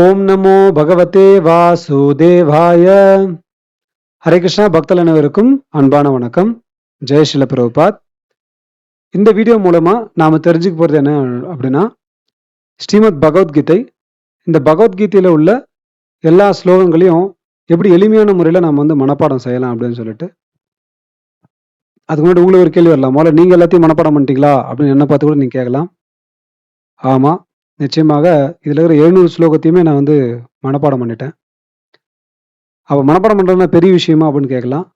ஓம் நமோ பகவதே வாசுதேவாய. ஹரே கிருஷ்ணா பக்தல் அனைவருக்கும் அன்பான வணக்கம். ஜெய் பிரபுபாத். இந்த வீடியோ மூலமா நாம தெரிஞ்சுக்க போறது என்ன அப்படின்னா ஸ்ரீமத் பகவத்கீதை. இந்த பகவத்கீதையில உள்ள எல்லா ஸ்லோகங்களையும் எப்படி எளிமையான முறையில் நம்ம வந்து மனப்பாடம் செய்யலாம் அப்படின்னு சொல்லிட்டு அதுக்கு முன்னாடி உங்களுக்கு ஒரு கேள்வி வரலாம். முதல்ல நீங்கள் எல்லாத்தையும் மனப்பாடம் பண்ணிட்டீங்களா அப்படின்னு என்ன பார்த்து கூட நீங்கள் கேட்கலாம். ஆமாம் நிச்சயமாக இதில் இருக்கிற எழுநூறு ஸ்லோகத்தையுமே நான் வந்து மனப்பாடம் பண்ணிட்டேன். அப்போ மனப்பாடம் பண்ணுறதுனா பெரிய விஷயமா அப்படின்னு கேட்கலாம்.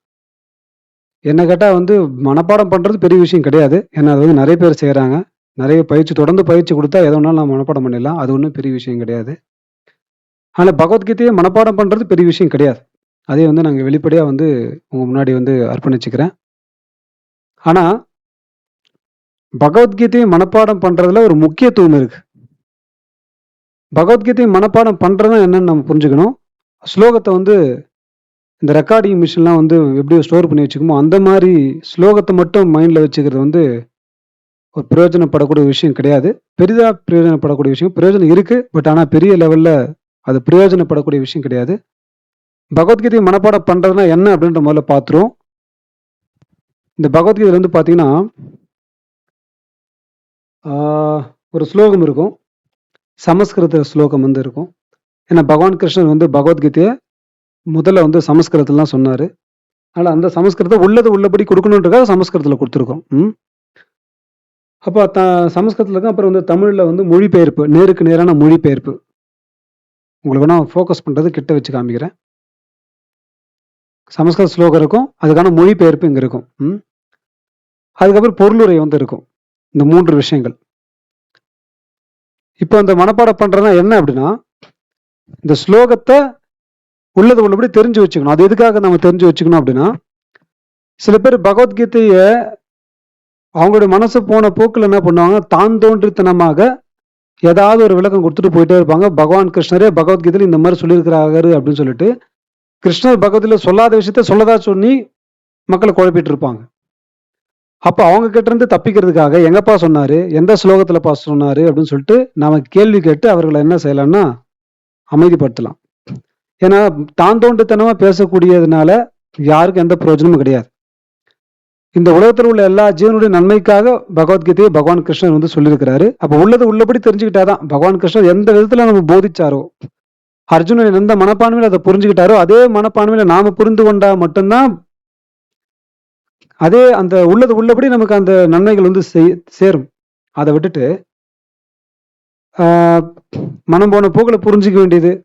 என்ன கேட்டால் வந்து மனப்பாடம் பண்ணுறது பெரிய விஷயம் கிடையாது. ஏன்னா அது வந்து நிறைய பேர் செய்கிறாங்க நிறைய பயிற்சி தொடர்ந்து பயிற்சி கொடுத்தா எதை வேணாலும் நான் மனப்பாடம் பண்ணிடலாம். அது ஒன்றும் பெரிய விஷயம் கிடையாது. ஆனால் பகவத்கீதையை மனப்பாடம் பண்ணுறது பெரிய விஷயம் கிடையாது. அதே வந்து நாங்கள் வெளிப்படையாக வந்து உங்கள் முன்னாடி வந்து அர்ப்பணிச்சுக்கிறேன். ஆனால் பகவத்கீதையை மனப்பாடம் பண்ணுறதுல ஒரு முக்கியத்துவம் இருக்குது பகவத்கீதையை மனப்பாடம் பண்ணுறதுனா என்னன்னு நம்ம புரிஞ்சுக்கணும். ஸ்லோகத்தை வந்து இந்த ரெக்கார்டிங் மிஷின்லாம் வந்து எப்படி ஸ்டோர் பண்ணி வச்சுக்கோமோ அந்த மாதிரி ஸ்லோகத்தை மட்டும் மைண்டில் வச்சுக்கிறது வந்து ஒரு பிரயோஜனப்படக்கூடிய விஷயம் கிடையாது. பெரிதாக பிரயோஜனப்படக்கூடிய விஷயம் பிரயோஜனம் இருக்குது பட் ஆனால் பெரிய லெவலில் அது பிரயோஜனப்படக்கூடிய விஷயம் கிடையாது. பகவத்கீதையை மனப்பாடம் பண்ணுறதுனா என்ன அப்படின்ற முதல்ல பார்த்துருவோம் இந்த பகவத்கீதையில் வந்து பார்த்தீங்கன்னா ஒரு ஸ்லோகம் இருக்கும். சமஸ்கிருத ஸ்லோகம் வந்து இருக்கும். ஏன்னா பகவான் கிருஷ்ணர் வந்து பகவத்கீதையை முதல்ல வந்து சமஸ்கிருதத்துலாம் சொன்னார். அதனால் அந்த சமஸ்கிருதம் உள்ளது உள்ளபடி கொடுக்கணுன்றக்காக சமஸ்கிருதத்தில் கொடுத்துருக்கோம். ம்? அப்போ த சமஸ்கிருதத்தில் தான் அப்புறம் வந்து தமிழில் வந்து மொழிபெயர்ப்பு நேருக்கு நேரான மொழிபெயர்ப்பு. உங்களுக்கு நான் ஃபோக்கஸ் பண்ணுறது கிட்ட வச்சு காமிக்கிறேன். சமஸ்கிருத ஸ்லோகம் இருக்கும் அதுக்கான மொழிபெயர்ப்பு இங்கே இருக்கும். ம்? அதுக்கப்புறம் பொருளுரை வந்து இருக்கும். இந்த மூன்று விஷயங்கள். இப்போ அந்த மனப்பாடம் பண்ணுறதுனா என்ன அப்படின்னா இந்த ஸ்லோகத்தை உள்ளது உள்ளபடி தெரிஞ்சு வச்சுக்கணும். அது எதுக்காக நம்ம தெரிஞ்சு வச்சுக்கணும் அப்படின்னா சில பேர் பகவத்கீதையை அவங்களுடைய மனசு போன போக்கில் என்ன பண்ணுவாங்க? தான் தோன்றித்தனமாக ஏதாவது ஒரு விளக்கம் கொடுத்துட்டு போயிட்டே இருப்பாங்க. பகவான் கிருஷ்ணரே பகவத்கீதையில் இந்த மாதிரி சொல்லியிருக்கிறாரு அப்படின்னு சொல்லிட்டு கிருஷ்ணர் பகவதில் சொல்லாத விஷயத்த சொல்லதா சொல்லி மக்களை குழப்பிட்டு இருப்பாங்க. அப்ப அவங்க கிட்ட இருந்து தப்பிக்கிறதுக்காக எங்கப்பா சொன்னாரு? எந்த ஸ்லோகத்துல பா சொன்னாரு? அப்படின்னு சொல்லிட்டு நாம கேள்வி கேட்டு அவர்களை என்ன செய்யலாம்னா அமைதிப்படுத்தலாம். ஏன்னா தான் தோண்டுத்தனமா பேசக்கூடியதுனால யாருக்கும் எந்த பிரயோஜனமும் கிடையாது. இந்த உலகத்தில் உள்ள எல்லா ஜீவனுடைய நன்மைக்காக பகவத்கீதையை பகவான் கிருஷ்ணன் வந்து சொல்லியிருக்கிறாரு. அப்ப உள்ளது உள்ளபடி தெரிஞ்சுக்கிட்டாதான் பகவான் கிருஷ்ணன் எந்த விதத்துல நம்ம போதிச்சாரோ அர்ஜுனன் எந்த மனப்பான்மையில அதை புரிஞ்சுக்கிட்டாரோ அதே மனப்பான்மையில நாம புரிந்து கொண்டா மட்டும்தான் அதே அந்த உள்ளது உள்ளபடி நமக்கு அந்த நன்மைகள் வந்து செய்- சேரும். அதை விட்டுட்டு மனம் போன போக்கில் புரிஞ்சிக்க வேண்டியது.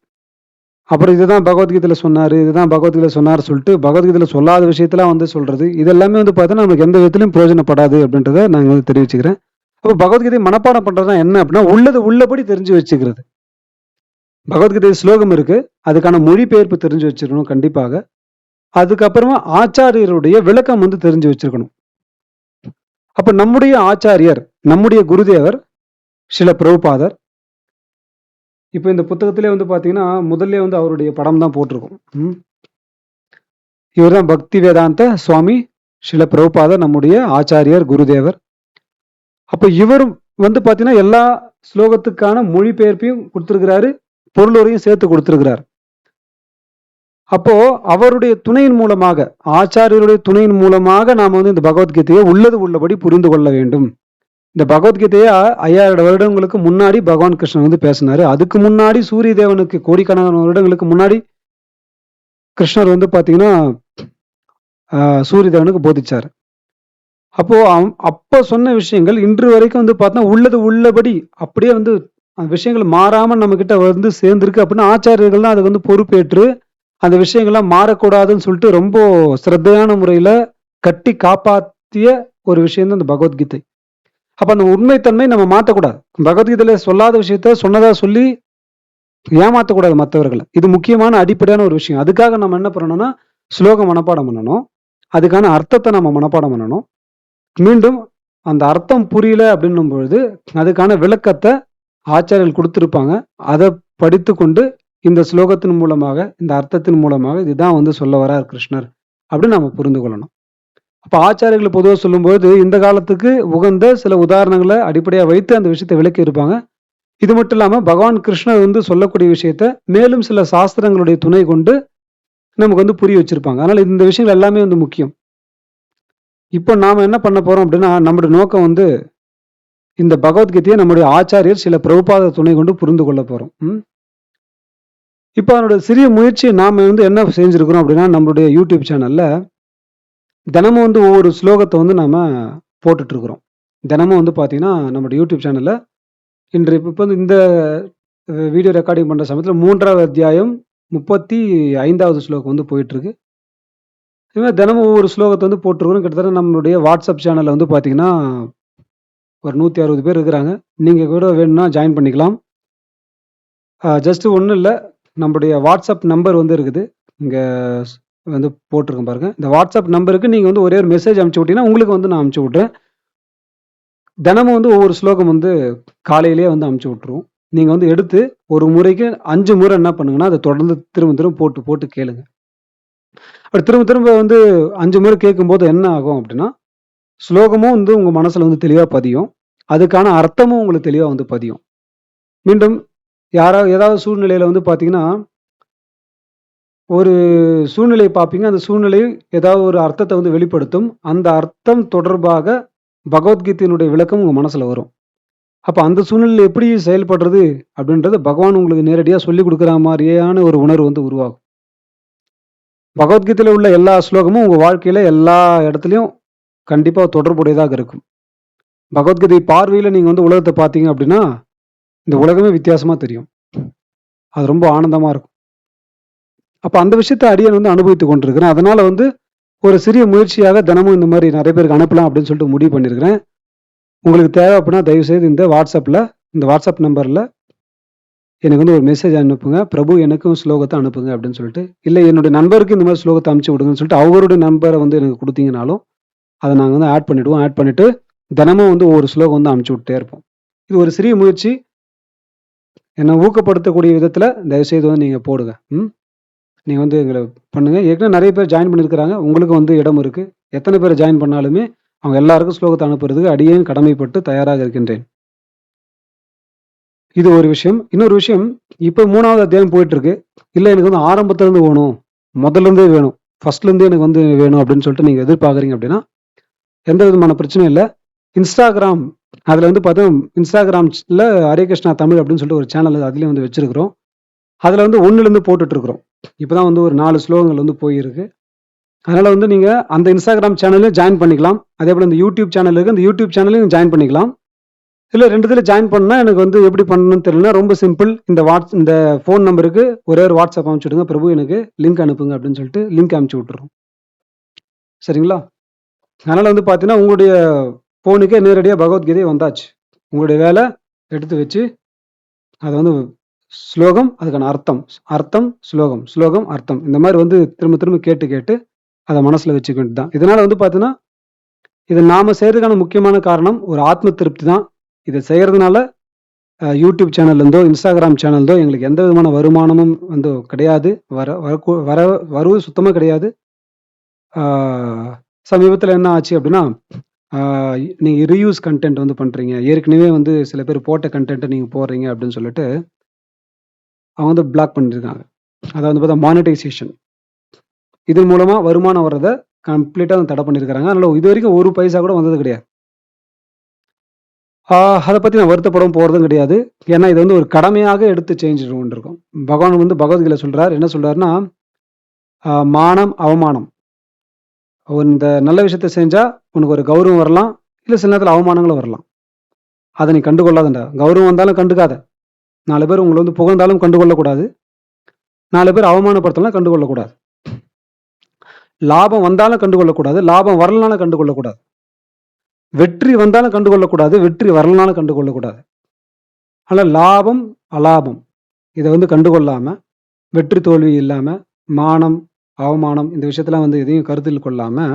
அப்புறம் இதுதான் பகவத்கீதையில் சொன்னார் இதுதான் பகவத்கீதையில் சொன்னார் சொல்லிட்டு பகவத்கீதையில் சொல்லாத விஷயத்தெல்லாம் வந்து சொல்கிறது இதெல்லாமே வந்து பார்த்தீங்கன்னா நமக்கு எந்த விதத்திலையும் பிரயோஜனப்படாது அப்படின்றத நாங்கள் வந்து தெரிவிச்சுக்கிறேன். அப்போ பகவத்கீதை மனப்பாடம் பண்ணுறதுனா என்ன அப்படின்னா உள்ளது உள்ளபடி தெரிஞ்சு வச்சுக்கிறது. பகவத்கீதை ஸ்லோகம் இருக்குது அதுக்கான மொழிபெயர்ப்பு தெரிஞ்சு வச்சிருக்கணும் கண்டிப்பாக. அதுக்கப்புறமா ஆச்சாரியருடைய விளக்கம் வந்து தெரிஞ்சு வச்சிருக்கணும். அப்ப நம்முடைய ஆச்சாரியர் நம்முடைய குருதேவர் சில பிரபுபாதர் இப்போ இந்த புத்தகத்திலே வந்து பார்த்தீங்கன்னா முதல்ல வந்து அவருடைய படம் தான் போட்டிருக்கும். ம். இவர்தான் பக்தி வேதாந்த சுவாமி சில பிரபுபாதர் நம்முடைய ஆச்சாரியர் குருதேவர். அப்போ இவர் வந்து பார்த்தீங்கன்னா எல்லா ஸ்லோகத்துக்கான மொழிபெயர்ப்பையும் கொடுத்துருக்கிறாரு பொருளுரையும் சேர்த்து கொடுத்துருக்கிறார். அப்போ அவருடைய துணையின் மூலமாக ஆச்சாரியருடைய துணையின் மூலமாக நாம் வந்து இந்த பகவத்கீதையை உள்ளது உள்ளபடி புரிந்து கொள்ள வேண்டும். இந்த பகவத்கீதையை ஐயாயிரம் வருடங்களுக்கு முன்னாடி பகவான் கிருஷ்ணன் வந்து பேசினாரு. அதுக்கு முன்னாடி சூரிய தேவனுக்கு கோடிக்கணக்கான வருடங்களுக்கு முன்னாடி கிருஷ்ணர் வந்து பாத்தீங்கன்னா சூரிய தேவனுக்கு போதிச்சார். அப்போ அப்ப சொன்ன விஷயங்கள் இன்று வரைக்கும் வந்து பார்த்தா உள்ளது உள்ளபடி அப்படியே வந்து அந்த விஷயங்கள் மாறாம நம்ம கிட்ட வந்து சேர்ந்திருக்கு. அப்படின்னு ஆச்சாரியர்கள் தான் அதுக்கு வந்து பொறுப்பேற்று அந்த விஷயங்கள்லாம் மாறக்கூடாதுன்னு சொல்லிட்டு ரொம்ப சிரத்தையான முறையில் கட்டி காப்பாற்றிய ஒரு விஷயம் தான் பகவத்கீதை. அப்போ அந்த உண்மைத்தன்மை நம்ம மாற்றக்கூடாது பகவத்கீதையில சொல்லாத விஷயத்த சொன்னதாக சொல்லி ஏமாற்றக்கூடாது மற்றவர்களை. இது முக்கியமான அடிப்படையான ஒரு விஷயம். அதுக்காக நம்ம என்ன பண்ணணும்னா ஸ்லோகம் மனப்பாடம் பண்ணணும். அதுக்கான அர்த்தத்தை நம்ம மனப்பாடம் பண்ணணும். மீண்டும் அந்த அர்த்தம் புரியல அப்படின்னும் பொழுது அதுக்கான விளக்கத்தை ஆச்சாரியர்கள் கொடுத்துருப்பாங்க. அதை படித்து கொண்டு இந்த ஸ்லோகத்தின் மூலமாக இந்த அர்த்தத்தின் மூலமாக இதுதான் வந்து சொல்ல வரார் கிருஷ்ணர். அப்படின்னு நம்ம புரிந்து கொள்ளணும். அப்போ ஆச்சாரியர்கள் பொதுவாக சொல்லும்போது இந்த காலத்துக்கு உகந்த சில உதாரணங்களை அடிப்படையாக வைத்து அந்த விஷயத்தை விளக்கி இருப்பாங்க. இது மட்டும் இல்லாமல் பகவான் கிருஷ்ணர் வந்து சொல்லக்கூடிய விஷயத்த மேலும் சில சாஸ்திரங்களுடைய துணை கொண்டு நமக்கு வந்து புரிய வச்சிருப்பாங்க. அதனால இந்த விஷயங்கள் எல்லாமே வந்து முக்கியம். இப்போ நாம் என்ன பண்ண போகிறோம் அப்படின்னா நம்முடைய நோக்கம் வந்து இந்த பகவத்கீதையை நம்முடைய ஆச்சாரியர் சில பிரபுபாத துணை கொண்டு புரிந்து கொள்ள போகிறோம் ம்? இப்போ அதனோட சிறிய முயற்சி நாம் வந்து என்ன செஞ்சுருக்கிறோம் அப்படின்னா நம்மளுடைய யூடியூப் சேனலில் தினமும் வந்து ஒவ்வொரு ஸ்லோகத்தை வந்து நாம் போட்டுட்ருக்குறோம். தினமும் வந்து பார்த்தீங்கன்னா நம்மளுடைய யூடியூப் சேனலில் இன்று இப்போ வந்து இந்த வீடியோ ரெக்கார்டிங் பண்ணுற சமயத்தில் மூன்றாவது அத்தியாயம் முப்பத்தி ஐந்தாவது ஸ்லோகம் வந்து போயிட்டுருக்கு இதுமாதிரி தினமும் ஒவ்வொரு ஸ்லோகத்தை வந்து போட்டிருக்கிறோம். கிட்டத்தட்ட நம்மளுடைய வாட்ஸ்அப் சேனலில் வந்து பார்த்தீங்கன்னா ஒரு நூற்றி அறுபது பேர் இருக்கிறாங்க. நீங்கள் கூட வேணும்னா ஜாயின் பண்ணிக்கலாம். ஜஸ்ட்டு ஒன்றும் இல்லை. நம்முடைய வாட்ஸ்அப் நம்பர் வந்து இருக்குது. இங்கே வந்து போட்டிருக்கேன் பாருங்கள் இந்த வாட்ஸ்அப் நம்பருக்கு நீங்கள் வந்து ஒரே ஒரு மெசேஜ் அனுப்பிச்சு விட்டீங்கன்னா உங்களுக்கு வந்து நான் அனுப்பிச்சு விட்றேன் தினமும் வந்து ஒவ்வொரு ஸ்லோகம் வந்து காலையிலேயே வந்து அமுச்சு விட்ருவோம் நீங்கள் வந்து எடுத்து ஒரு முறைக்கு அஞ்சு முறை என்ன பண்ணுங்கன்னா அதை தொடர்ந்து திரும்ப திரும்ப போட்டு போட்டு கேளுங்க. அப்படி திரும்ப திரும்ப வந்து அஞ்சு முறை கேட்கும்போது என்ன ஆகும் அப்படின்னா ஸ்லோகமும் வந்து உங்கள் மனசில் வந்து தெளிவாக பதியும். அதுக்கான அர்த்தமும் உங்களுக்கு தெளிவாக வந்து பதியும். மீண்டும் யாராவது ஏதாவது சூழ்நிலையில் வந்து பார்த்தீங்கன்னா ஒரு சூழ்நிலையை பார்ப்பீங்க அந்த சூழ்நிலை ஏதாவது ஒரு அர்த்தத்தை வந்து வெளிப்படுத்தும். அந்த அர்த்தம் தொடர்பாக பகவத்கீதையினுடைய விளக்கம் உங்கள் மனசில் வரும். அப்போ அந்த சூழ்நிலையில் எப்படி செயல்படுறது அப்படின்றது பகவான் உங்களுக்கு நேரடியாக சொல்லி கொடுக்குற மாதிரியான ஒரு உணர்வு வந்து உருவாகும். பகவத்கீதையில் உள்ள எல்லா ஸ்லோகமும் உங்கள் வாழ்க்கையில் எல்லா இடத்துலையும் கண்டிப்பாக தொடர்புடையதாக இருக்கும். பகவத்கீதை பார்வையில் நீங்கள் வந்து உலகத்தை பார்த்தீங்க அப்படின்னா இந்த உலகமே வித்தியாசமாக தெரியும். அது ரொம்ப ஆனந்தமாக இருக்கும். அப்போ அந்த விஷயத்தை அடியன் வந்து அனுபவித்து கொண்டிருக்கிறேன். அதனால் வந்து ஒரு சிறிய முயற்சியாக தினமும் இந்த மாதிரி நிறைய பேருக்கு அனுப்பலாம் அப்படின்னு சொல்லிட்டு முடிவு பண்ணியிருக்கிறேன் உங்களுக்கு தேவை அப்படின்னா தயவுசெய்து இந்த வாட்ஸ்அப்பில் இந்த வாட்ஸ்அப் நம்பரில் எனக்கு வந்து ஒரு மெசேஜ் அனுப்புங்க. பிரபு எனக்கும் ஸ்லோகத்தை அனுப்புங்க அப்படின்னு சொல்லிட்டு. இல்லை என்னுடைய நண்பருக்கு இந்த மாதிரி ஸ்லோகத்தை அனுப்பிச்சு விடுங்கன்னு சொல்லிட்டு அவருடைய நம்பரை வந்து எனக்கு கொடுத்தீங்கனாலும் அதை நாங்கள் வந்து ஆட் பண்ணிவிடுவோம் ஆட் பண்ணிவிட்டு தினமும் வந்து ஒவ்வொரு ஸ்லோகம் வந்து அனுப்பிச்சு விட்டே இருப்போம். இது ஒரு சிறிய முயற்சி. என்னை ஊக்கப்படுத்தக்கூடிய விதத்தில் தயவுசெய்து வந்து நீங்கள் போடுங்க. ம்? நீங்கள் வந்து எங்களை பண்ணுங்கள் ஏற்கனவே நிறைய பேர் ஜாயின் பண்ணியிருக்கிறாங்க உங்களுக்கு வந்து இடம் இருக்குது எத்தனை பேர் ஜாயின் பண்ணாலுமே அவங்க எல்லாருக்கும் ஸ்லோகத்தை அனுப்புறதுக்கு அடியேன் கடமைப்பட்டு தயாராக இருக்கின்றேன். இது ஒரு விஷயம். இன்னொரு விஷயம் இப்போ மூணாவது அத்தியாயம் போயிட்டுருக்கு. இல்லை எனக்கு வந்து ஆரம்பத்துலேருந்து வேணும். முதல்ல இருந்தே வேணும். ஃபர்ஸ்ட்லேருந்தே எனக்கு வந்து வேணும் அப்படின்னு சொல்லிட்டு நீங்கள் எதிர்பார்க்குறீங்க அப்படின்னா எந்த விதமான பிரச்சனையும் இல்லை. இன்ஸ்டாகிராம் அதில் வந்து பார்த்தா இன்ஸ்டாகிராம்ல ஹரே கிருஷ்ணா தமிழ் அப்படின்னு சொல்லிட்டு ஒரு சேனல் அதுலேயும் வந்து வச்சிருக்கிறோம். அதில் வந்து ஒண்ணுல இருந்து போட்டுட்டு இருக்கிறோம். வந்து ஒரு நாலு ஸ்லோகங்கள் வந்து போயிருக்கு. அதனால வந்து நீங்க அந்த இன்ஸ்டாகிராம் சேனல்லையும் ஜாயின் பண்ணிக்கலாம். அதே போல் இந்த யூடியூப் சேனல் இருக்கு. இந்த யூடியூப் சேனலையும் ஜாயின் பண்ணிக்கலாம். இல்ல ரெண்டுத்துல ஜாயின் பண்ணா எனக்கு வந்து எப்படி பண்ணணும்னு தெரியலன்னா ரொம்ப சிம்பிள் இந்த வாட்ஸ் இந்த ஃபோன் நம்பருக்கு ஒரே ஒரு வாட்ஸ்அப் அனுப்பிச்சுடுங்க பிரபு எனக்கு லிங்க் அனுப்புங்க அப்படின்னு சொல்லிட்டு லிங்க் அனுப்பிச்சு விட்டுறோம். சரிங்களா? அதனால வந்து பார்த்தீங்கன்னா உங்களுடைய ஃபோனுக்கே நேரடியாக பகவத்கீதை வந்தாச்சு. உங்களுடைய வேலை எடுத்து வச்சு அது வந்து ஸ்லோகம் அதுக்கான அர்த்தம் அர்த்தம் ஸ்லோகம் ஸ்லோகம் அர்த்தம். இந்த மாதிரி வந்து திரும்ப திரும்ப கேட்டு கேட்டு அதை மனசில் வச்சுக்க தான். இதனால் வந்து பார்த்தீங்கன்னா இதை நாம் செய்கிறதுக்கான முக்கியமான காரணம் ஒரு ஆத்ம திருப்தி தான். இதை செய்கிறதுனால யூடியூப் சேனல்லேருந்தோ இன்ஸ்டாகிராம் சேனல்தோ எங்களுக்கு எந்த விதமான வருமானமும் வந்து கிடையாது. வர வரக்கூ வர வருவது சுத்தமாக கிடையாது. சமீபத்தில் என்ன ஆச்சு அப்படின்னா நீங்கள் நீங்க ரீயூஸ் கண்டென்ட் வந்து பண்றீங்க. ஏற்கனவே வந்து சில பேர் போட்ட கண்டென்ட்டை நீங்க போடுறீங்க அப்படின்னு சொல்லிட்டு அவங்க வந்து பிளாக் பண்ணிருக்காங்க. அதாவது பார்த்தா மானிட்டைசேஷன் இதன் மூலமா வருமானம் வர்றதை கம்ப்ளீட்டா தடை பண்ணியிருக்காங்க அதனால இது வரைக்கும் ஒரு பைசா கூட வந்தது கிடையாது. அதை பத்தி நான் வருத்தப்படவும் போறதும் கிடையாது. ஏன்னா இது வந்து ஒரு கடமையாக எடுத்து செஞ்சுட்டு கொண்டிருக்கோம் பகவான் வந்து பகவத்கீதை சொல்றார். என்ன சொல்றாருன்னா மானம் அவமானம். இந்த நல்ல விஷயத்த செஞ்சா உனக்கு ஒரு கௌரவம் வரலாம் இல்லை சில நேரத்தில் அவமானங்களும் வரலாம். அதை நீ கண்டுகொள்ளாதண்டா கௌரவம் வந்தாலும் கண்டுக்காத. நாலு பேர் உங்களை வந்து புகழ்ந்தாலும் கண்டுகொள்ளக்கூடாது. நாலு பேர் அவமானப்படுத்தலாம் கண்டுகொள்ளக்கூடாது. லாபம் வந்தாலும் கண்டுகொள்ளக்கூடாது. லாபம் வரலனாலும் கண்டுகொள்ளக்கூடாது. வெற்றி வந்தாலும் கண்டுகொள்ளக்கூடாது. வெற்றி வரலனாலும் கண்டுகொள்ளக்கூடாது. ஆனால் லாபம் அலாபம். இதை வந்து கண்டுகொள்ளாமல் வெற்றி தோல்வி இல்லாமல் மானம் அவமானம் இந்த விஷயத்தெல்லாம் வந்து எதையும் கருத்தில் கொள்ளாமல்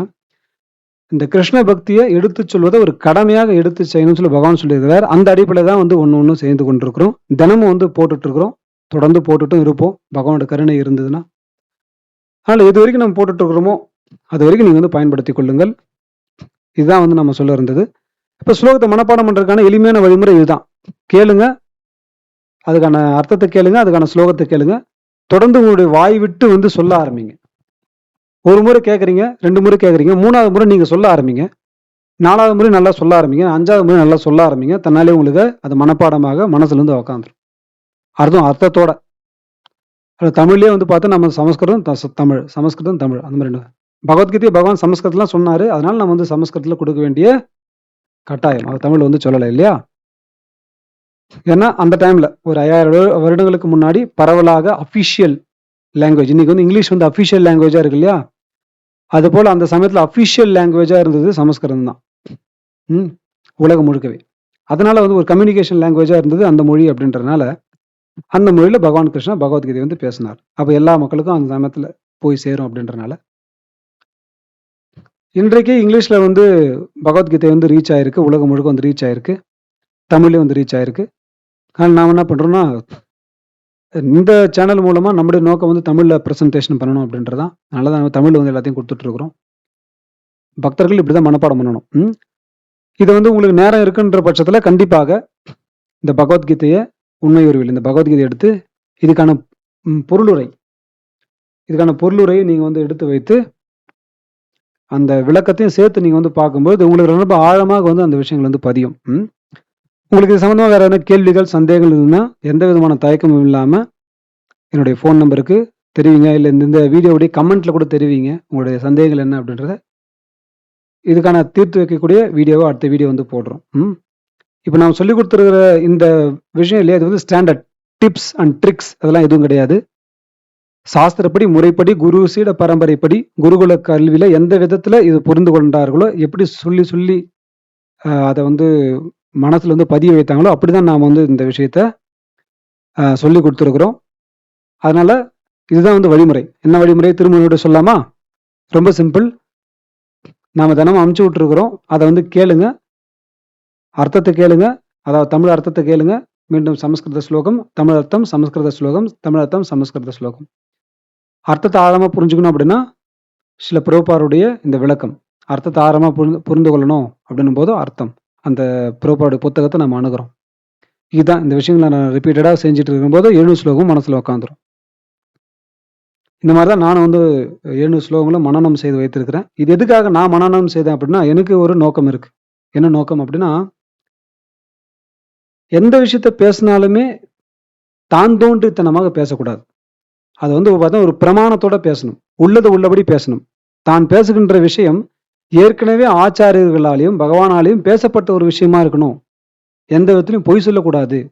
இந்த கிருஷ்ண பக்தியை எடுத்து சொல்வதை ஒரு கடமையாக எடுத்து செய்யணும்னு சொல்லி பகவான் சொல்லியிருக்கிறார். அந்த அடிப்படையில் தான் வந்து ஒன்று ஒன்று செய்து கொண்டிருக்கிறோம். தினமும் வந்து போட்டுட்டு இருக்கிறோம் தொடர்ந்து போட்டுட்டும் இருப்போம். பகவானோட கருணை இருந்ததுன்னா. அதனால் எது வரைக்கும் நம்ம போட்டுட்டு இருக்கிறோமோ அது வரைக்கும் நீங்கள் வந்து பயன்படுத்தி கொள்ளுங்கள். இதுதான் வந்து நம்ம சொல்ல இருந்தது. இப்போ ஸ்லோகத்தை மனப்பாடம் பண்ணுறதுக்கான எளிமையான வழிமுறை இதுதான். கேளுங்க. அதுக்கான அர்த்தத்தை கேளுங்க. அதுக்கான ஸ்லோகத்தை கேளுங்க. தொடர்ந்து உங்களுடைய வாய் விட்டு வந்து சொல்ல ஆரம்பிங்க. ஒரு முறை கேட்குறீங்க ரெண்டு முறை கேட்குறீங்க மூணாவது முறை நீங்கள் சொல்ல ஆரம்பிங்க. நாலாவது முறை நல்லா சொல்ல ஆரம்பிங்க அஞ்சாவது முறை நல்லா சொல்ல ஆரம்பிங்க தன்னாலே உங்களுக்கு அது மனப்பாடமாக மனசுலேருந்து உக்காந்துரும். அர்த்தம் அர்த்தத்தோட. அது தமிழ்லயே வந்து பார்த்தா நம்ம சமஸ்கிருதம் த- தமிழ் சமஸ்கிருதம் தமிழ் அந்த மாதிரி ரெண்டு. பகவத்கீதையை பகவான் சமஸ்கிருதத்துல சொன்னார் அதனால நம்ம வந்து சமஸ்கிருதத்தில் கொடுக்க வேண்டிய கட்டாயம். அவர் தமிழ் வந்து சொல்லலை இல்லையா? ஏன்னா அந்த டைமில் ஒரு ஐயாயிரம் வருடங்களுக்கு முன்னாடி பரவலாக அஃபிஷியல் லாங்குவேஜ் இன்னைக்கு வந்து இங்கிலீஷ் வந்து அஃபிஷியல் லாங்குவேஜாக இருக்கு இல்லையா? அதுபோல் அந்த சமயத்தில் அஃபிஷியல் லாங்குவேஜாக இருந்தது சமஸ்கிருதம் தான். ம் உலகம் முழுக்கவே. அதனால் வந்து ஒரு கம்யூனிகேஷன் லாங்குவேஜாக இருந்தது அந்த மொழி அப்படின்றனால அந்த மொழியில் பகவான் கிருஷ்ணா பகவத்கீதை வந்து பேசினார். அப்போ எல்லா மக்களுக்கும் அந்த சமயத்தில் போய் சேரும் அப்படின்றனால இன்றைக்கு இங்கிலீஷில் வந்து பகவத்கீதை வந்து ரீச் ஆயிருக்கு உலகம் முழுக்க வந்து ரீச் ஆயிருக்கு தமிழ்லேயும் வந்து ரீச் ஆயிருக்கு. ஆனால் நாம் என்ன பண்ணுறோன்னா இந்த சேனல் மூலமா நம்முடைய நோக்கம் வந்து தமிழ்ல பிரசன்டேஷன் பண்ணணும் அப்படின்றது தான் அதனால தான் நம்ம தமிழ்ல வந்து எல்லாத்தையும் கொடுத்துட்டு பக்தர்கள் பக்தர்கள் இப்படிதான் மனப்பாடம் பண்ணணும் ம்? இது வந்து உங்களுக்கு நேரம் இருக்குன்ற பட்சத்தில் கண்டிப்பாக இந்த பகவத்கீதையை உண்மை உருவில் இந்த பகவத்கீதையை எடுத்து இதுக்கான ம், பொருளுரை இதுக்கான பொருளுரையை நீங்க வந்து எடுத்து வைத்து அந்த விளக்கத்தையும் சேர்த்து நீங்க வந்து பார்க்கும்போது உங்களுக்கு ரொம்ப ஆழமாக வந்து அந்த விஷயங்கள் வந்து பதியும் ம்? உங்களுக்கு இது சம்மந்தமாக வேறு எதனா கேள்விகள் சந்தேகங்கள் இருந்ததுன்னா எந்த விதமான தயக்கமும் இல்லாமல் என்னுடைய ஃபோன் நம்பருக்கு தெரிவிங்க. இல்லை இந்த இந்த வீடியோவுடைய கமெண்ட்டில் கூட தெரிவிங்க. உங்களுடைய சந்தேகங்கள் என்ன அப்படின்றத இதுக்கான தீர்த்து வைக்கக்கூடிய வீடியோவை அடுத்த வீடியோ வந்து போடுறோம். ம்? இப்போ நான் சொல்லி கொடுத்துருக்கிற இந்த விஷயம் இல்லையா? இது வந்து ஸ்டாண்டர்ட் டிப்ஸ் அண்ட் ட்ரிக்ஸ் அதெல்லாம் எதுவும் கிடையாது. சாஸ்திரப்படி முறைப்படி குரு சீட பரம்பரைப்படி குருகுல கல்வியில் எந்த விதத்தில் இது புரிந்து கொண்டார்களோ எப்படி சொல்லி சொல்லி அதை வந்து மனசில் வந்து பதிய வைத்தாங்களோ அப்படிதான் நாம் வந்து இந்த விஷயத்த சொல்லி கொடுத்துருக்குறோம். அதனால் இதுதான் வந்து வழிமுறை. என்ன வழிமுறை திருமணியோட சொல்லாமா? ரொம்ப சிம்பிள். நாம் தினமும் அமுச்சு விட்ருக்குறோம் அதை வந்து கேளுங்க. அர்த்தத்தை கேளுங்க. அதாவது தமிழ் அர்த்தத்தை கேளுங்க. மீண்டும் சமஸ்கிருத ஸ்லோகம் தமிழ் அர்த்தம் சமஸ்கிருத ஸ்லோகம் தமிழ் அர்த்தம் சமஸ்கிருத ஸ்லோகம். அர்த்தத்தை ஆழமாக புரிஞ்சுக்கணும் அப்படின்னா சில புரோபாருடைய இந்த விளக்கம் அர்த்தத்தை ஆழமாக புரிந்து புரிந்து கொள்ளணும் அப்படின்னும் போது அர்த்தம். அந்த புறப்பாடு புத்தகத்தை நம்ம அணுகிறோம். இதுதான் இந்த விஷயங்களை நான் ரிப்பீட்டடாக செஞ்சுட்டு இருக்கும்போது எழுநூறு ஸ்லோகம் மனசில் உட்காந்துரும் இந்த மாதிரி தான் நான் வந்து எழுநூறு ஸ்லோகங்களை மனநம் செய்து வைத்திருக்கிறேன். இது எதுக்காக நான் மனநம் செய்தேன் அப்படின்னா எனக்கு ஒரு நோக்கம் இருக்கு. என்ன நோக்கம் அப்படின்னா எந்த விஷயத்த பேசினாலுமே தான் தோன்றித்தனமாக பேசக்கூடாது. அது வந்து பார்த்தா ஒரு பிரமாணத்தோட பேசணும். உள்ளது உள்ளபடி பேசணும். தான் பேசுகின்ற விஷயம் ஏற்கனவே ஆச்சாரியர்களாலையும் பகவானாலையும் பேசப்பட்ட ஒரு விஷயமா இருக்கணும். எந்த விதத்திலையும் பொய் சொல்லக்கூடாது.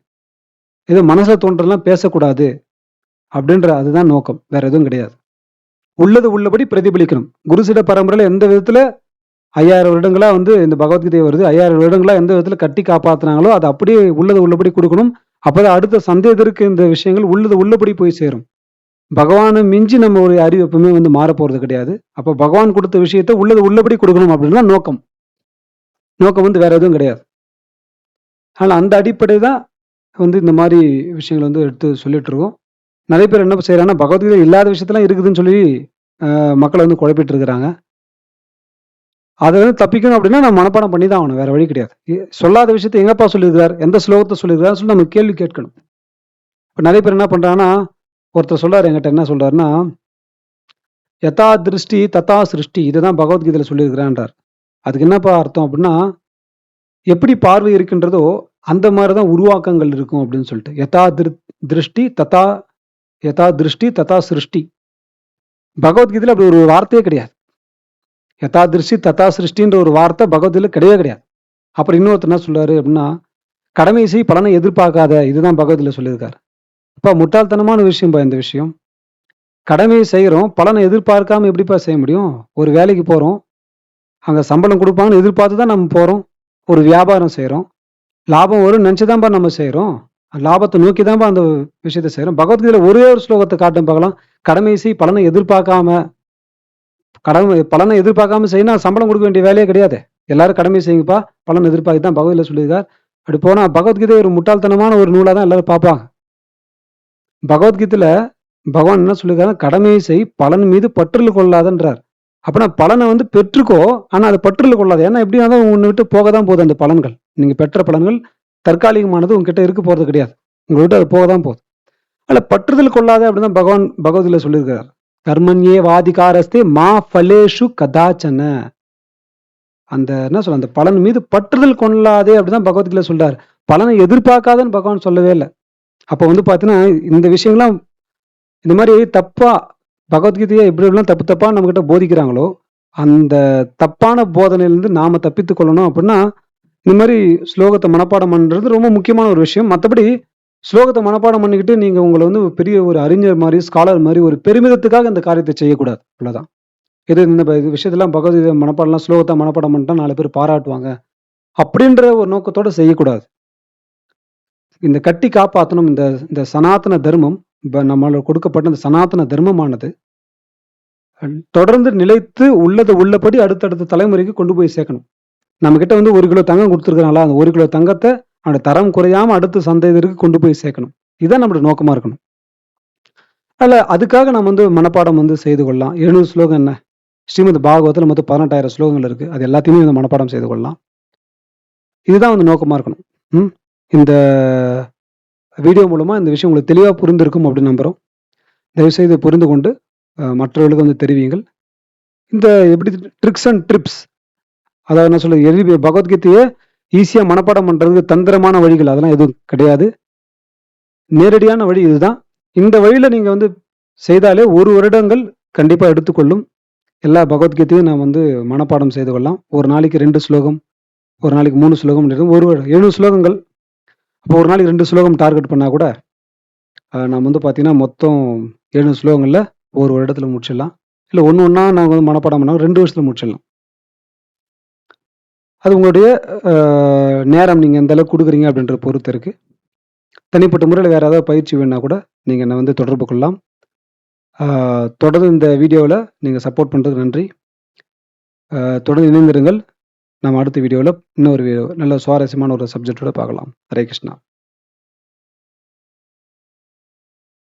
ஏதோ மனசில் தோன்றலாம் பேசக்கூடாது. அப்படின்ற அதுதான் நோக்கம். வேற எதுவும் கிடையாது. உள்ளது உள்ளபடி பிரதிபலிக்கணும். குருசிட பரம்பரையில எந்த விதத்துல ஐயாயிரம் வருடங்களா வந்து இந்த பகவத்கீதை வருது ஐயாயிரம் வருடங்களா எந்த விதத்துல கட்டி காப்பாத்துனாங்களோ அது அப்படியே உள்ளது உள்ளபடி கொடுக்கணும். அப்பதான் அடுத்த சந்தேகத்திற்கு இந்த விஷயங்கள் உள்ளது உள்ளபடி போய் சேரும். பகவானை மிஞ்சி நம்ம ஒரு அறிவு எப்பவுமே வந்து மாற கிடையாது. அப்போ பகவான் கொடுத்த விஷயத்த உள்ளது உள்ளபடி கொடுக்கணும் அப்படின்னா நோக்கம். நோக்கம் வந்து வேற எதுவும் கிடையாது. அதனால் அந்த அடிப்படை தான் வந்து இந்த மாதிரி விஷயங்களை வந்து எடுத்து சொல்லிட்டு இருக்கோம். நிறைய பேர் என்ன செய்யறாங்கன்னா பகவத்கீதை இல்லாத விஷயத்தெல்லாம் இருக்குதுன்னு சொல்லி மக்களை வந்து குழப்பிட்டு இருக்கிறாங்க. அதை வந்து தப்பிக்கணும் அப்படின்னா நம்ம மனப்பாடம் பண்ணி தான் ஆகணும். வேற வழி கிடையாது. சொல்லாத விஷயத்தை எங்கப்பா சொல்லியிருக்கிறார்? எந்த ஸ்லோகத்தை சொல்லியிருக்காரு சொல்லி நம்ம கேள்வி கேட்கணும். இப்போ நிறைய பேர் என்ன பண்றாங்கன்னா ஒருத்தர் சொல்றாரு என்கிட்ட என்ன சொல்றாருன்னா யதா திருஷ்டி ததா சிருஷ்டி. இதுதான் பகவத்கீதையில் சொல்லியிருக்கிறான்றார். அதுக்கு என்னப்பா அர்த்தம் அப்படின்னா எப்படி பார்வை இருக்கின்றதோ அந்த மாதிரி தான் உருவாக்கங்கள் இருக்கும் அப்படின்னு சொல்லிட்டு. யதா திரு- திருஷ்டி ததா யதா திருஷ்டி ததா சிருஷ்டி. பகவத்கீதையில் அப்படி ஒரு வார்த்தையே கிடையாது. யதா திருஷ்டி ததா சிருஷ்டின்ற ஒரு வார்த்தை பகவத்கீதையில் கிடையவே கிடையாது. அப்புறம் இன்னொருத்தர் என்ன சொல்றாரு அப்படின்னா கடமை செய் பலனை எதிர்பார்க்காத. இதுதான் பகவத்கீதையில் சொல்லியிருக்காரு. அப்பா முட்டாள்தனமான விஷயம்ப்பா இந்த விஷயம். கடமையை செய்கிறோம் பலனை எதிர்பார்க்காம எப்படிப்பா செய்ய முடியும்? ஒரு வேலைக்கு போகிறோம் அங்கே சம்பளம் கொடுப்பாங்கன்னு எதிர்பார்த்து தான் நம்ம போகிறோம் ஒரு வியாபாரம் செய்கிறோம் லாபம் வரும் நினைச்சுதான்ப்பா நம்ம செய்கிறோம் லாபத்தை நோக்கி தான்ப்பா அந்த விஷயத்த செய்கிறோம் பகவத்கீதையில் ஒரே ஒரு ஸ்லோகத்தை காட்டும் பார்க்கலாம். கடமை செய் பலனை எதிர்பார்க்காம கடமை பலனை எதிர்பார்க்காம செய்யணும் சம்பளம் கொடுக்க வேண்டிய வேலையே கிடையாது. எல்லாரும் கடமை செய்யுங்கப்பா. பலன் எதிர்பார்த்து தான் பகவதில் சொல்லியிருக்கார். அப்படி போனால் பகவத்கீதை ஒரு முட்டாள்தனமான ஒரு நூலாக தான் எல்லாரும் பார்ப்பாங்க. பகவத்கீதையில பகவான் என்ன சொல்லியிருக்காரு? கடமையை செய் பலன் மீது பற்றுல கொள்ளாதன்றார். அப்படின்னா பலனை வந்து பெற்றுக்கோ ஆனால் அது பற்றுல கொள்ளாது. ஏன்னா எப்படியும் இருந்தாலும் உன்னை விட்டு போக தான் போகுது அந்த பலன்கள். நீங்கள் பெற்ற பலன்கள் தற்காலிகமானது உங்ககிட்ட இருக்க போகிறது கிடையாது. உங்களை விட்டு அது போக தான் போகுது. அதில் பற்றுதல் கொள்ளாத அப்படின்னு தான் பகவான் பகவதில் சொல்லியிருக்கிறார் கர்மன்யே வாதிகாரஸ்தே மா ஃபலேஷு கதாச்சன. அந்த என்ன சொல்ல அந்த பலன் மீது பற்றுதல் கொள்ளாதே அப்படிதான் பகவத்கீதை சொல்றாரு. பலனை எதிர்பார்க்காதன்னு பகவான் சொல்லவே இல்லை. அப்போ வந்து பார்த்தீங்கன்னா இந்த விஷயங்கள்லாம் இந்த மாதிரி தப்பாக பகவத்கீதையை எப்படி எல்லாம் தப்பு தப்பாக நம்மக்கிட்ட போதிக்கிறாங்களோ அந்த தப்பான போதனையிலேருந்து நாம் தப்பித்து கொள்ளணும் அப்படின்னா இந்த மாதிரி ஸ்லோகத்தை மனப்பாடம் பண்ணுறது ரொம்ப முக்கியமான ஒரு விஷயம். மற்றபடி ஸ்லோகத்தை மனப்பாடம் பண்ணிக்கிட்டு நீங்கள் உங்களை வந்து பெரிய ஒரு அறிஞர் மாதிரி ஸ்காலர் மாதிரி ஒரு பெருமிதத்துக்காக இந்த காரியத்தை செய்யக்கூடாது. அவ்வளோதான் இது இந்த விஷயத்தெல்லாம் பகவத்கீதை மனப்பாடலாம் ஸ்லோகத்தை மனப்பாடம் பண்ணிட்டா நாலு பேர் பாராட்டுவாங்க. அப்படின்ற ஒரு நோக்கத்தோடு செய்யக்கூடாது. இந்த கட்டி காப்பாற்றணும் இந்த இந்த சனாதன தர்மம் இப்போ நம்மளால் கொடுக்கப்பட்ட இந்த சனாதன தர்மமானது தொடர்ந்து நிலைத்து உள்ளதை உள்ளபடி அடுத்தடுத்த தலைமுறைக்கு கொண்டு போய் சேர்க்கணும். நம்ம கிட்ட வந்து ஒரு கிலோ தங்கம் கொடுத்துருக்கனால அந்த ஒரு கிலோ தங்கத்தை அந்த தரம் குறையாம அடுத்த சந்தையினருக்கு கொண்டு போய் சேர்க்கணும். இதுதான் நம்மளோட நோக்கமா இருக்கணும். அல்ல அதுக்காக நம்ம வந்து மனப்பாடம் வந்து செய்து கொள்ளலாம். எழுநூறு ஸ்லோகம் என்ன? ஸ்ரீமத் பாகவத்தில் மொத்தம் பதினெட்டாயிரம் ஸ்லோகங்கள் இருக்கு. அது எல்லாத்தையுமே வந்து மனப்பாடம் செய்து கொள்ளலாம். இதுதான் வந்து நோக்கமா இருக்கணும். ம்? இந்த வீடியோ மூலமாக இந்த விஷயம் உங்களுக்கு தெளிவாக புரிந்திருக்கும் அப்படின்னு நம்புறோம். தயவுசெய்து புரிந்து கொண்டு மற்றவர்களுக்கு வந்து தெரிவியுங்கள். இந்த எப்படி ட்ரிக்ஸ் அண்ட் ட்ரிப்ஸ் அதாவது என்ன சொல்றது எழுதி பகவத்கீதையை ஈஸியாக மனப்பாடம் பண்ணுறதுக்கு தந்திரமான வழிகள் அதெல்லாம் எதுவும் கிடையாது. நேரடியான வழி இதுதான். இந்த வழியில் நீங்கள் வந்து செய்தாலே ஒரு வருடங்கள் கண்டிப்பாக எடுத்துக்கொள்ளும். எல்லா பகவத்கீதையும் நான் வந்து மனப்பாடம் செய்து கொள்ளலாம். ஒரு நாளைக்கு ரெண்டு ஸ்லோகம் ஒரு நாளைக்கு மூணு ஸ்லோகம் ஒரு வருடம் எழுநூறு ஸ்லோகங்கள் அப்போ ஒரு நாளைக்கு ரெண்டு ஸ்லோகம் டார்கெட் பண்ணால் கூட நம்ம வந்து பார்த்தீங்கன்னா மொத்தம் எழுநூறு ஸ்லோகங்களில் ஒரு வருடத்தில் முடிச்சிடலாம். இல்லை ஒன்று ஒன்றா நாங்கள் வந்து மனப்பாடம் பண்ணால் ரெண்டு வருஷத்தில் முடிச்சிடலாம். அது உங்களுடைய நேரம் நீங்கள் எந்த அளவுக்கு கொடுக்குறீங்க அப்படின்ற பொறுத்து இருக்குது தனிப்பட்ட முறையில் வேறு ஏதாவது பயிற்சி வேணா கூட நீங்கள் என்னை வந்து தொடர்பு கொள்ளலாம். தொடர்ந்து இந்த வீடியோவில் நீங்கள் சப்போர்ட் பண்ணுறதுக்கு நன்றி. தொடர்ந்து இணைந்திருங்கள். நம்ம அடுத்த வீடியோவில் இன்னொரு நல்ல சுவாரஸ்யமான ஒரு சப்ஜெக்டோட பார்க்கலாம். ஹரே கிருஷ்ணா.